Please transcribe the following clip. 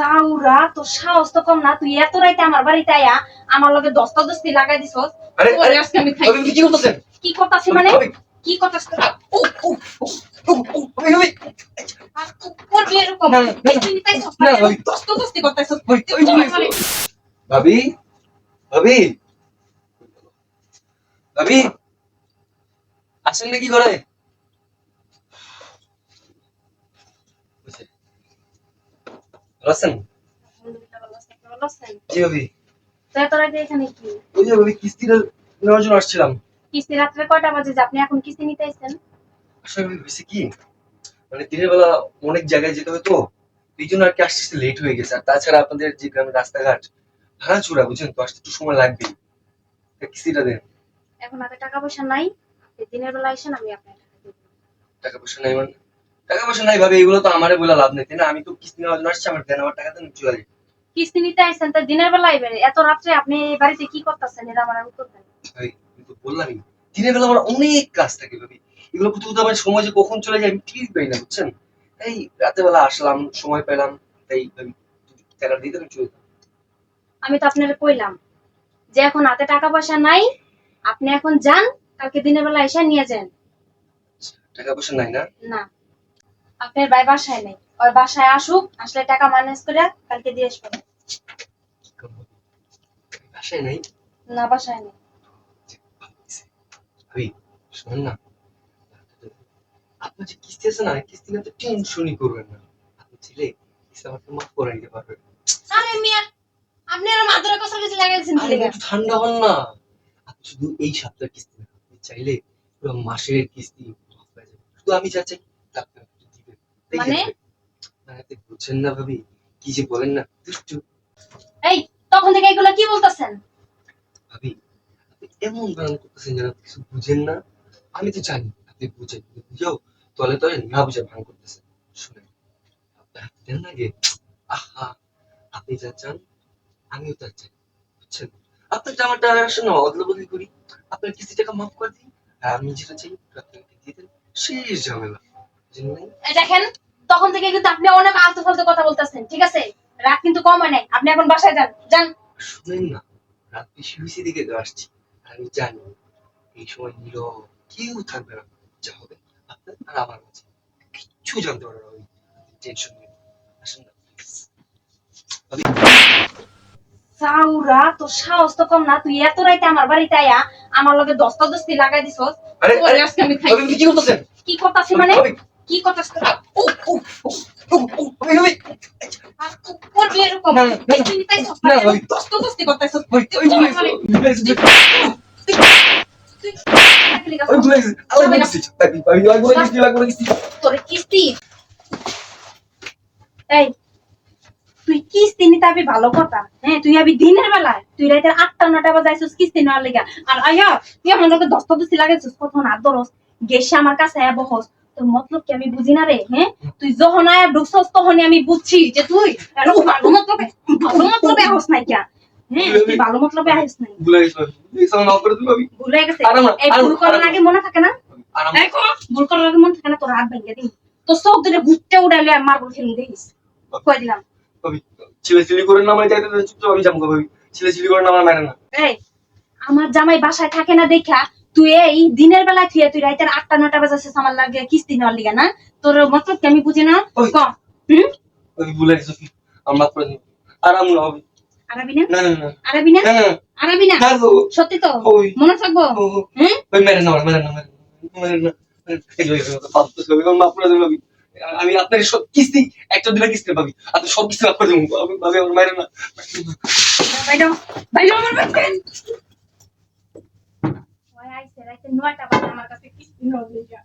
চাউরা তোর সাহস তো কম না তুই এত রাইতে আমার বাড়িতে আয়া আমার লগে দস্তা দস্তি লাগাই দিছস আরে আরে আজকে আমি খাই। কি করতেছেন? কি করতাছি মানে? কি করতাছ ও ও ও, ও, ও, ভাবি, ভাবি, করবি না, করতাছস ভাবি, তুই ভাবি, আমারে ভাবি ভাবি ভাবি আসেন নাকি ঘরে বুঝছে। ভালো আছেন? জি ভাবি। তো এত এখানে কি? ওই যে ভাবি কিস্তিটা নেওয়ার জন্য আসছিলাম। কিস্তি রাত্রে কয়টা বাজে? যে আপনি এখন কিস্তি নিতে আইছেন আসলে হয়েছে কি? মানে দিনের বেলা অনেক জায়গায় যেতে হয় তো এই জন্য আর কি আসতে লেট হয়ে গেছে। আর তাছাড়া আপনাদের যে গ্রামের রাস্তাঘাট ভাঙাচোরা বুঝছেন তো? আসতে একটু সময় লাগবে। কিস্তিটা দেন। এখন হাতে টাকা পয়সা নাই। দিনের বেলা আইসেন আমি আপনার টাকা পয়সা নাই মানে? টাকা পয়সা নাই ভাবে এগুলো তো আমারে বলে লাভ নেই না? আমি তো কিস্তি নেওয়ার জন্য আসছি আমার দেন আমার টাকা দেন চলে যাই। কিস্তি নিতে আইছেন তো দিনের বেলা আইবেন এত রাত্রে আপনি এই বাড়িতে কি করতেছেন? এটা আমার উত্তর দেন ভাই আমি তো বললামই দিনের বেলা আমার অনেক কাজ থাকে ভাবি। এগুলো করতে আমার সময় যে কখন চলে যায় আমি ঠিক পাই না বুঝছেন? এই রাতে বেলা আসলাম সময় পেলাম তাই টাকা দিয়ে দেবেন চলে আমি তো আপনার কইলাম যে এখন হাতে টাকা পয়সা নাই আপনি এখন যান কালকে দিনের বেলা এসে নিয়ে যান। টাকা পয়সা নাই না? না। আপনার ভাই বাসায় নেই। ওর বাসায় আসুক আসলে টাকা ম্যানেজ করে কালকে দিয়ে আসবেন। বাসায় নাই? না বাসায় নেই। ভাবি শোনেন না। আপনার যে কিস্তি আছে না কিস্তি না তো টেনশনই করবেন না। আপনি ছেলে কিস্তি আমাকে মাফ করে নিতে পারবেন। আরে মিয়া আপনি আর মাদুরের কথা কিছু লাগাইছেন ঠান্ডা হন না। আপনি শুধু এই সপ্তাহের কিস্তি না আপনি চাইলে পুরো মাসের কিস্তি মাফ হয়ে যাবে শুধু আমি যা চাই তা আপনি আমাকে দিবেন এই মানে? বুঝছেন না ভাবি কি যে বলেন না দুষ্টু। এই তখন থেকে এগুলো কি বলতেছেন? ভাবি এমন বানান করতেছেন যেন কিছু বুঝেন না। আমি তো জানি আপনি বুঝেন বুঝাও তলে তলে না বুঝে ভান করতেছেন। শুনেন হাত দেন আহা আপনি যা চান আমিও তা চাই বুঝছেন? আপনার জামাটা আসে না অদলা বদলি করি। আপনার কিস্তি টাকা মাফ করে দিই আর আমি যেটা চাই আপনাকে দিয়ে দেন শেষ ঝামেলা। দেখেন তখন থেকে কিন্তু আপনি অনেক আলতু ফালতু কথা বলতেছেন ঠিক আছে? রাত কিন্তু কম হয় নাই আপনি এখন বাসায় যান যান। শুনেন না রাত বেশি দিকে তো আসছি আমি জানি এই সময় নীরব কেউ থাকবে না যা হবে আপনার আর আমার মাঝে। কিচ্ছু জানতে পারবে না ওই টেনশন নেই আসেন না চাউরা তোর সাহস তো কম না তুই এত রাইতে আমার বাড়িতে আয়া আমার লগে দস্তা দস্তি লাগাই দিছস আরে আরে আজকে আমি খাই কি করতেছেন? কি করতাছি মানে? কি করতাছ ও, ও, ও, আর তুই কিস্তি নিতে আবি ভালো কথা হ্যাঁ তুই আবি দিনের বেলায় তুই রাতের আটটা নটা বাজে আইসুস কিস্তি নেওয়ার লেগা আর আয়া তুই আমার লোকে দস্তা দস্তি লাগাইছিস কখন ধরস গেসে আমার কাছে বহস তোর মতলব কি আমি বুঝি না রে? হ্যাঁ? তুই যখন আয়া ঢুকছস তখনই আমি বুঝছি যে তুই ভালো মতলবে ভালো মতলবে আহস নাই কিয়া হ্যাঁ ভালো মতলবে আহস নাই। ভুলে গেছি, এই ভুল করার আগে মনে থাকে না? ভুল করার আগে মনে থাকে না? তোর হাত ভেঙে দিই তোর চোখ ধরে ঘুরতে উড়াইলে মার্বল খেলে দেখিস। কই দিলাম? ছেলেছিলি করে না আমার যাইতে চুপচাপ আমি গো, ভাবি। ছেলেছিলি করে না আমার না। এই আমার জামাই বাসায় থাকে না দেখা তুই এই দিনের বেলা থুয়ে তুই রাইতের আটটা নটা বাজাছিস আমার লাগে কিস্তি নেওয়ার লিগা না তোর মতলব কি আমি বুঝি না। ক হুম ভুলে গেছি। আমার। আরাম না, ভাবি। আরাবি না না, না, না। আরাবি না না, না, না। আরাবি না না সত্যি তো। মনে থাকব। হুম মেরে না, মেরে না, মেরে না। আমি আপনার সব কিস্তি একটা দিলে কিস্তি ভাবি আপনি সব কিস্তি মাফ করে দেবো ভাবি ভাবি, আমার মায়ের না বাইরে বাইরে আমার আইছে রাইতে নয়টা বাজে আমার কাছে কিস্তি নেওয়ার লিগা